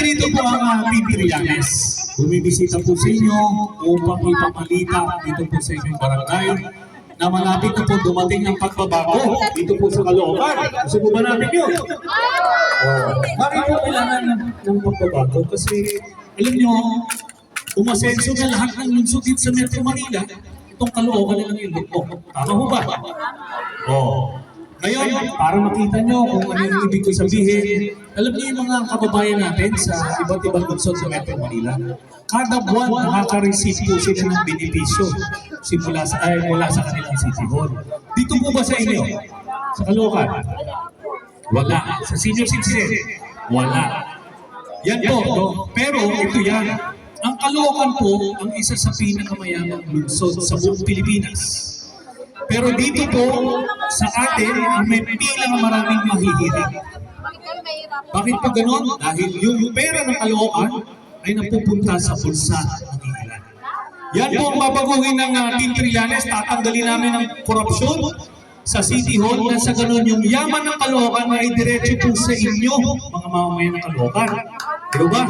Nandito po ang uh, Team Trillanes. Bumibisita po sa inyo upang ipapalita dito po sa inyong barangay na malapit na po dumating ang pagbabago dito po sa Caloocan. Gusto po ba natin yun? Oh, bakit po kailangan ng, ng pagbabago? Kasi alam nyo, umasenso na lahat ng lungsod sa Metro Manila, itong Caloocan na lang yung lukok. Tama ho ba? Oh. Ngayon, para makita nyo kung ano yung ibig ko sabihin, alam niyo yung mga kababayan natin sa iba't ibang lungsod sa Metro Manila, kada buwan nakaka-receive po sila ng benepisyo simula sa, ay, mula sa kanilang city hall. Dito po ba sa inyo? Sa Caloocan? Wala. Sa senior citizen? Wala. Yan po. No? Pero ito yan. Ang Caloocan po ang isa sa pinakamayamang lungsod sa buong Pilipinas. Pero dito po, sa atin, ang may pilang maraming mahihirap. Bakit pa ganon? Dahil yung pera ng Caloocan ay napupunta sa bulsa ng ilan. Yan po ang babaguhin ng uh, Team Trillanes. Tatanggalin namin ang korupsyon sa City Hall na sa ganon yung yaman ng Caloocan ay diretso po sa inyo, mga mamamayan ng Caloocan. Di ba?